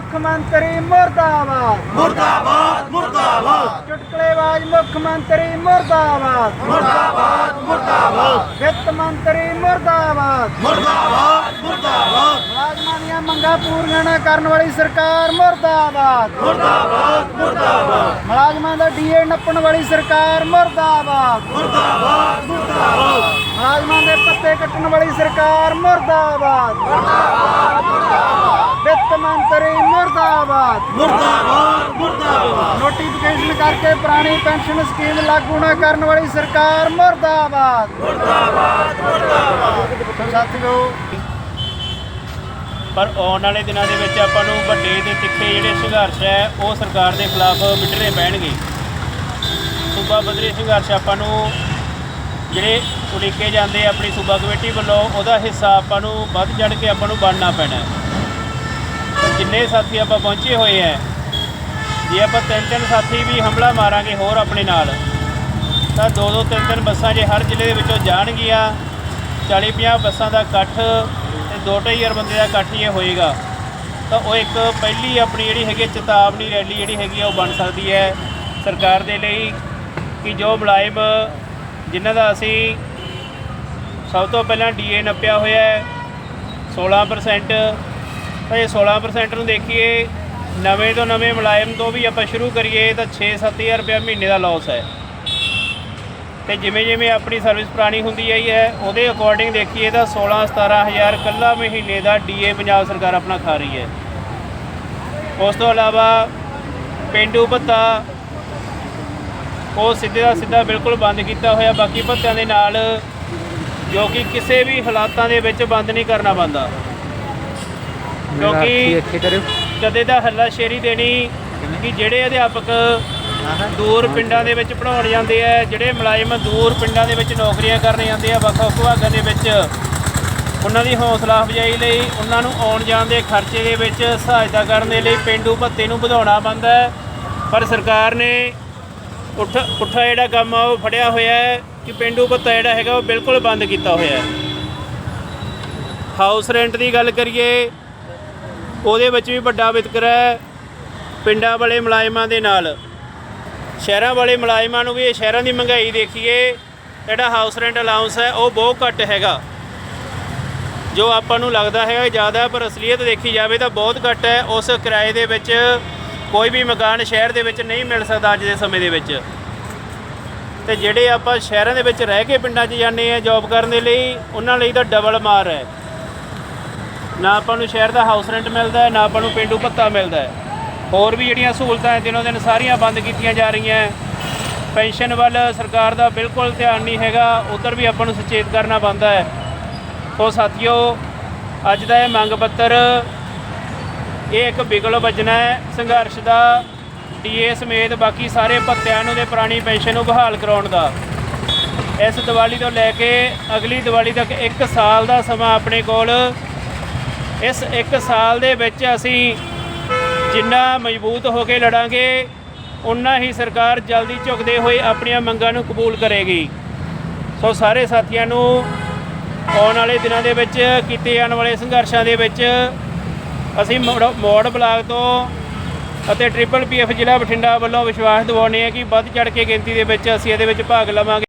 ਮੁੱਖ ਮੰਤਰੀ ਮੁਰਦਾਬਾਦ। ਮੁਰਦਾਬਾਦ ਮੁਰਦਾਬਾਦ। ਚੁਟਕਲੇਬਾਜ਼ ਮੁੱਖ ਮੰਤਰੀ ਮੁਰਦਾਬਾਦ। ਮੁਰਦਾਬਾਦ ਮੁਰਦਾਬਾਦ। ਵਿੱਤ ਮੰਤਰੀ ਮੁਰਦਾਬਾਦ। ਮੁਰਦਾਬਾਦ ਮੁਰਦਾਬਾਦ। ਮੁਲਾਜ਼ਮਾਂ ਦੀਆਂ ਮੰਗਾਂ ਪੂਰੀਆਂ ਨਾ ਕਰਨ ਵਾਲੀ ਸਰਕਾਰ ਮੁਰਦਾਬਾਦ। ਮੁਰਦਾਬਾਦ ਮੁਰਦਾਬਾਦ। ਮੁਲਾਜ਼ਮਾਂ ਦਾ ਡੀਏ ਨੱਪਣ ਵਾਲੀ ਸਰਕਾਰ ਮੁਰਦਾਬਾਦ। ਮੁਰਦਾਬਾਦ ਮੁਰਦਾਬਾਦ। ਮੁਲਾਜ਼ਮਾਂ ਦੇ ਪੱਤੇ ਕੱਟਣ ਵਾਲੀ ਸਰਕਾਰ ਮੁਰਦਾਬਾਦ ਵਿੱਤ ਮੰਤਰੀ ਮੁਰਦਾਬਾਦ। ਮੁਰਦਾਬਾਦ। ਮੁਰਦਾਬਾਦ। ਨੋਟੀਫਿਕੇਸ਼ਨ ਕਰਕੇ ਪੁਰਾਣੀ ਪੈਨਸ਼ਨ ਸਕੀਮ ਲਾਗੂ ਨਾ ਕਰਨ ਵਾਲੀ ਸਰਕਾਰ ਮੁਰਦਾਬਾਦ। ਮੁਰਦਾਬਾਦ ਮੁਰਦਾਬਾਦ। ਸਾਥੀਓ ਪਰ ਆਉਣ ਵਾਲੇ ਦਿਨਾਂ ਦੇ ਵਿੱਚ ਆਪਾਂ ਨੂੰ ਵੱਡੇ ਤੇ ਤਿੱਖੇ ਜਿਹੜੇ ਸੰਘਰਸ਼ ਹੈ ਉਹ ਸਰਕਾਰ ਦੇ ਖਿਲਾਫ ਮਿਟਣੇ ਪੈਣਗੇ। ਸੂਬਾ ਬਦਰੀ ਸੰਘਰਸ਼ ਆਪਾਂ ਨੂੰ ਜਿਹੜੇ ਉਲੀਕੇ ਜਾਂਦੇ ਆਪਣੀ ਸੂਬਾ ਕਮੇਟੀ ਵੱਲੋਂ ਉਹਦਾ ਹਿੱਸਾ ਆਪਾਂ ਨੂੰ ਵੱਧ ਚੜ ਕੇ ਆਪਾਂ ਨੂੰ ਬਣਨਾ ਪੈਣਾ ਜਿੰਨੇ ਸਾਥੀ ਆਪਾਂ ਪਹੁੰਚੇ ਹੋਏ ਆ ਜੇ ਆਪਾਂ ਤਿੰਨ ਤਿੰਨ ਸਾਥੀ ਵੀ ਹਮਲਾ ਮਾਰਾਂਗੇ ਹੋਰ ਆਪਣੇ ਨਾਲ, ਤਾਂ ਦੋ ਦੋ ਤਿੰਨ ਤਿੰਨ ਬੱਸਾਂ ਜੇ ਹਰ ਜ਼ਿਲ੍ਹੇ ਦੇ ਵਿੱਚੋਂ ਜਾਣਗੀਆਂ 40 50 ਬੱਸਾਂ ਦਾ ਇਕੱਠ ਤੇ 2-2000 ਬੰਦੇ ਦਾ ਇਕੱਠ ਹੀ ਹੋਏਗਾ, ਤਾਂ ਉਹ ਇੱਕ ਪਹਿਲੀ ਆਪਣੀ ਜਿਹੜੀ ਹੈਗੀ ਚੇਤਾਵਨੀ ਰੈਲੀ ਜਿਹੜੀ ਹੈਗੀ ਆ ਉਹ ਬਣ ਸਕਦੀ ਹੈ ਸਰਕਾਰ ਦੇ ਲਈ, ਕਿ ਜੋ ਮੁਲਾਜ਼ਮ ਜਿਨ੍ਹਾਂ ਦਾ ਅਸੀਂ ਸਭ ਤੋਂ ਪਹਿਲਾਂ ਡੀਏ ਨੱਪਿਆ ਹੋਇਆ ਹੈ 16% ਤਾਂ ਇਹ 16% ਨੂੰ ਦੇਖੀਏ, ਨਵੇਂ ਤੋਂ ਨਵੇਂ ਮੁਲਾਜ਼ਮ ਤੋਂ ਵੀ ਆਪਾਂ ਸ਼ੁਰੂ ਕਰੀਏ ਤਾਂ 6-7000 ਰੁਪਏ ਮਹੀਨੇ ਦਾ ਲਾਸ ਹੈ। ਤੇ ਜਿਵੇਂ ਜਿਵੇਂ ਆਪਣੀ ਸਰਵਿਸ ਪੁਰਾਣੀ ਹੁੰਦੀ ਆਈ ਹੈ, ਉਹਦੇ ਅਕੋਰਡਿੰਗ ਦੇਖੀਏ ਤਾਂ 16-17000 ਕੱਲਾ ਮਹੀਨੇ ਦਾ ਡੀਏ ਪੰਜਾਬ ਸਰਕਾਰ ਆਪਣਾ ਖਾ ਰਹੀ ਹੈ। ਉਸ ਤੋਂ ਇਲਾਵਾ ਪਿੰਡੂ ਭੱਤਾ, ਉਹ ਸਿੱਧੇ ਦਾ ਸਿੱਧਾ ਬਿਲਕੁਲ ਬੰਦ ਕੀਤਾ ਹੋਇਆ, ਬਾਕੀ ਭੱਤਿਆਂ ਦੇ ਨਾਲ ਜੋ ਕਿ ਕਿਸੇ ਵੀ ਹਾਲਾਤਾਂ ਦੇ ਵਿੱਚ ਬੰਦ ਨਹੀਂ ਕਰਨਾ ਬੰਦਾ ਕਿਉਂਕਿ ਕਦੇ ਦਾ ਹੱਲਾ ਸ਼ੇਰੀ ਦੇਣੀ ਕਿ ਜਿਹੜੇ ਅਧਿਆਪਕ ਦੂਰ ਪਿੰਡਾਂ ਦੇ ਵਿੱਚ ਪੜਾਉਣ ਜਾਂਦੇ ਆ ਜਿਹੜੇ ਮੁਲਾਜ਼ਮ ਦੂਰ ਪਿੰਡਾਂ ਦੇ ਵਿੱਚ ਨੌਕਰੀਆਂ ਕਰਨ ਜਾਂਦੇ ਆ ਵੱਖ ਵੱਖ ਵਿਭਾਗਾਂ ਦੇ ਵਿੱਚ ਉਹਨਾਂ ਦੀ ਹੌਸਲਾ ਅਫਜ਼ਾਈ ਲਈ ਉਹਨਾਂ ਨੂੰ ਆਉਣ ਜਾਣ ਦੇ ਖਰਚੇ ਦੇ ਵਿੱਚ ਸਹਾਇਤਾ ਕਰਨ ਦੇ ਲਈ ਪਿੰਡੂ ਭੱਤੇ ਨੂੰ ਵਧਾਉਣਾ ਪੈਂਦਾ ਪਰ ਸਰਕਾਰ ਨੇ ਉੱਠ ਪੁੱਠਾ ਜਿਹੜਾ ਕੰਮ ਆ ਉਹ ਫੜਿਆ ਹੋਇਆ ਹੈ ਕਿ ਪਿੰਡੂ ਭੱਤਾ ਜਿਹੜਾ ਹੈਗਾ ਉਹ ਬਿਲਕੁਲ ਬੰਦ ਕੀਤਾ ਹੋਇਆ ਹੈ। ਹਾਊਸ ਰੈਂਟ ਦੀ ਗੱਲ ਕਰੀਏ ਉਹਦੇ ਵਿੱਚ ਵੀ ਵੱਡਾ ਵਿਤਕਰਾ ਹੈ ਪਿੰਡਾਂ ਵਾਲੇ ਮੁਲਾਜ਼ਮਾਂ ਦੇ ਨਾਲ। ਸ਼ਹਿਰਾਂ ਵਾਲੇ ਮੁਲਾਜ਼ਮਾਂ ਨੂੰ ਵੀ ਇਹ ਸ਼ਹਿਰਾਂ ਦੀ ਮਹਿੰਗਾਈ ਦੇਖੀਏ, ਜਿਹੜਾ ਹਾਊਸ ਰੈਂਟ ਅਲਾਉਂਸ ਹੈ, ਉਹ ਬਹੁਤ ਘੱਟ ਹੈਗਾ। ਜੋ ਆਪਾਂ ਨੂੰ ਲੱਗਦਾ ਹੈਗਾ ਜ਼ਿਆਦਾ ਪਰ ਅਸਲੀਅਤ ਦੇਖੀ ਜਾਵੇ ਤਾਂ ਬਹੁਤ ਘੱਟ ਹੈ। ਉਸ ਕਿਰਾਏ ਦੇ ਵਿੱਚ ਕੋਈ ਵੀ ਮਕਾਨ ਸ਼ਹਿਰ ਦੇ ਵਿੱਚ ਨਹੀਂ ਮਿਲ ਸਕਦਾ ਅੱਜ ਦੇ ਸਮੇਂ ਦੇ ਵਿੱਚ। ਤੇ ਜਿਹੜੇ ਆਪਾਂ ਸ਼ਹਿਰਾਂ ਦੇ ਵਿੱਚ ਰਹਿ ਕੇ ਪਿੰਡਾਂ 'ਚ ਜਾਂਦੇ ਆ ਜੌਬ ਕਰਨ ਦੇ ਲਈ, ਉਹਨਾਂ ਲਈ ਤਾਂ ਡਬਲ ਮਾਰ ਹੈ। ਨਾ ਆਪਾਂ ਨੂੰ ਸ਼ਹਿਰ ਦਾ ਹਾਊਸ ਰੈਂਟ ਮਿਲਦਾ ਹੈ, ਨਾ ਆਪਾਂ ਨੂੰ ਪਿੰਡੂ ਭੱਤਾ ਮਿਲਦਾ ਹੈ। ਹੋਰ ਵੀ ਜਿਹੜੀਆਂ ਸਹੂਲਤਾਂ ਹੈ ਦਿਨੋਂ ਦਿਨ ਸਾਰੀਆਂ ਬੰਦ ਕੀਤੀਆਂ ਜਾ ਰਹੀਆਂ ਹੈ। ਪੈਨਸ਼ਨ ਵੱਲ ਸਰਕਾਰ ਦਾ ਬਿਲਕੁਲ ਧਿਆਨ ਨਹੀਂ ਹੈਗਾ, ਉਧਰ ਵੀ ਆਪਾਂ ਨੂੰ ਸੁਚੇਤ ਕਰਨਾ ਪੈਂਦਾ ਹੈ। ਸੋ ਸਾਥੀਓ, ਅੱਜ ਦਾ ਇਹ ਮੰਗ ਪੱਤਰ, ਇਹ ਇੱਕ ਬਿਗਲ ਵੱਜਣਾ ਹੈ। ਸੰਘਰਸ਼ ਦਾ ਡੀਏ ਸਮੇਤ ਬਾਕੀ ਸਾਰੇ ਭੱਤਿਆਂ ਨੂੰ ਤੇ ਪੁਰਾਣੀ ਪੈਨਸ਼ਨ ਨੂੰ ਬਹਾਲ ਕਰਾਉਣ ਦਾ। ਇਸ ਦੀਵਾਲੀ ਤੋਂ ਲੈ ਕੇ ਅਗਲੀ ਦੀਵਾਲੀ ਤੱਕ 1 ਸਾਲ ਦਾ ਸਮਾਂ ਆਪਣੇ ਕੋਲ ਇਸ 1 ਸਾਲ ਦੇ ਵਿੱਚ ਅਸੀਂ ਜਿੰਨਾ ਮਜ਼ਬੂਤ ਹੋ ਕੇ ਲੜਾਂਗੇ ਉਨਾ ਹੀ ਸਰਕਾਰ ਜਲਦੀ ਝੁਕਦੇ ਹੋਏ ਆਪਣੀਆਂ ਮੰਗਾਂ ਨੂੰ ਕਬੂਲ ਕਰੇਗੀ। ਸੋ ਸਾਰੇ ਸਾਥੀਆਂ ਨੂੰ ਆਉਣ ਵਾਲੇ ਦਿਨਾਂ ਦੇ ਵਿੱਚ, ਕੀਤੇ ਜਾਣ ਵਾਲੇ ਸੰਘਰਸ਼ਾਂ ਦੇ ਵਿੱਚ ਅਸੀਂ ਮੋੜ ਮੋੜ ਬਲਾਕ ਤੋਂ ਅਤੇ ਟ੍ਰਿਪਲ ਪੀਐਫ ਜ਼ਿਲ੍ਹਾ ਬਠਿੰਡਾ ਵੱਲੋਂ ਵਿਸ਼ਵਾਸ ਦਿਵਾਉਂਦੇ ਹਾਂ ਕਿ ਵੱਧ ਚੜ ਕੇ ਗਿਣਤੀ ਦੇ ਵਿੱਚ ਅਸੀਂ ਇਹਦੇ ਵਿੱਚ ਭਾਗ ਲਵਾਂਗੇ।